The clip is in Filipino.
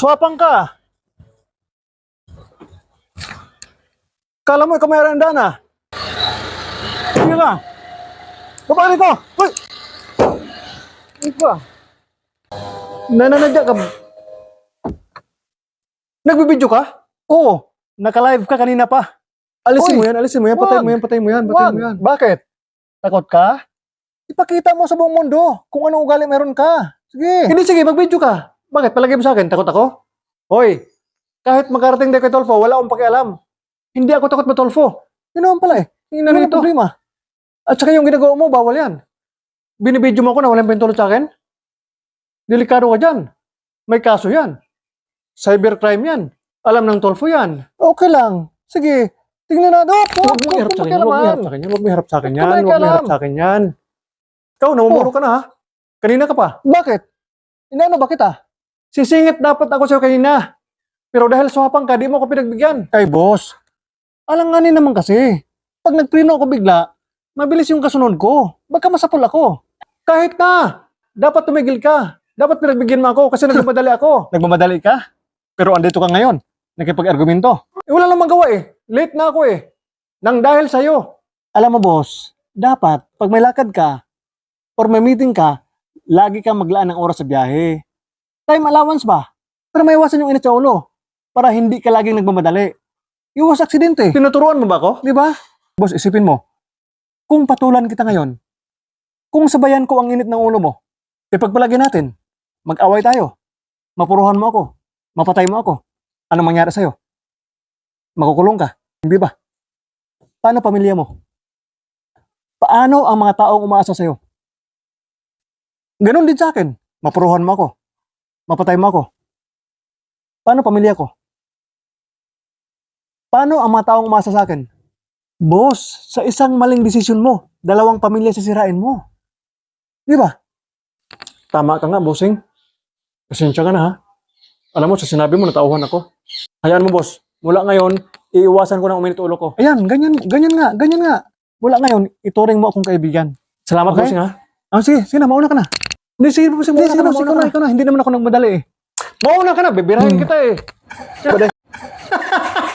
Swapang ka. Kala mo ikaw may aranda na. Sige ka. Baba rito. Ano ba? Nananadya ka. Nagbibidyo ka? Oo. Naka-live ka kanina pa. Alisin Uy! mo yan, alisin mo yan, patayin Wag! mo yan, patayin mo yan, patayin Wag! mo yan. Bakit? Takot ka? Ipakita mo sa buong mundo kung anong ugali meron ka. Sige. Hindi, sige, mag-video ka. Bakit? Palagay mo sa akin, takot ako? Hoy, kahit makarating tayo kay Tolfo, wala akong pakialam. Hindi ako takot matolfo. Yun naman pala eh. Yung Ano ano problema. At saka yung ginagawa mo, bawal yan. Binibidyo mo ako na walang pentulot sa akin? Delikado ka dyan. May kaso yan. Cybercrime yan. Alam ng Tolfo yan. Okay lang. Sige. Tingnan natin. Oh, Huwag mo iharap sa akin yan. Huwag mo iharap sa akin yan. Huwag mo iharap sa akin yan. Huwag mo iharap iharap. sa akin yan. Ikaw, namumuro ka na ha? Kanina ka pa. Bakit? Inaano ba kita? Sisingit dapat ako sa'yo kanina. Pero dahil swapang ka, di mo ako pinagbigyan. Kay boss. Alanganin naman kasi. Pag nagprino ako bigla, mabilis yung kasunod ko. Baka masapol ako. Kahit na, dapat tumigil ka. Dapat pinagbigyan mo ako kasi nagmamadali ako. Nagmamadali ka? Pero andito ka ngayon. Nakipag-argumento. Eh, wala namang gawa eh. Late na ako eh. Nang dahil sa'yo. Alam mo boss, dapat pag may lakad ka or may meeting ka, lagi kang maglaan ng oras sa biyahe. Time allowance ba? Para maiwasan yung init sa ulo. Para hindi ka laging nagmamadali. Iwas aksidente. Tinuturuan mo ba ako? Di ba? Boss, isipin mo. Kung patulan kita ngayon, kung sabayan ko ang init ng ulo mo, ipagpalagay natin, mag-away tayo, mapuruhan mo ako, mapatay mo ako, ano mangyari sa'yo? Makukulong ka, hindi ba? Paano pamilya mo? Paano ang mga taong umaasa sa'yo? Ganon din sa akin. Mapuruhan mo ako, mapatay mo ako. Paano pamilya ko? Paano ang mga taong umasa sa akin? Boss, sa isang maling desisyon mo, dalawang pamilya sisirain mo. Di ba? Tama ka nga, bossing. Pasensya ka na ha. Alam mo, sa sinabi mo, natauhan ako. Hayaan mo, boss. Mula ngayon, iiwasan ko ng uminit ulo ko. Ayan, ganyan, ganyan nga, ganyan nga. Wala ngayon, ituring mo akong kaibigan. Salamat, Okay. bossing ha. Ah, sige, sige na, mauna ka na. Hindi, sige, Mauna sige na, sige ikaw na. Hindi naman ako nagmadali eh. Mauna ka na, bibirahin Hmm. kita eh.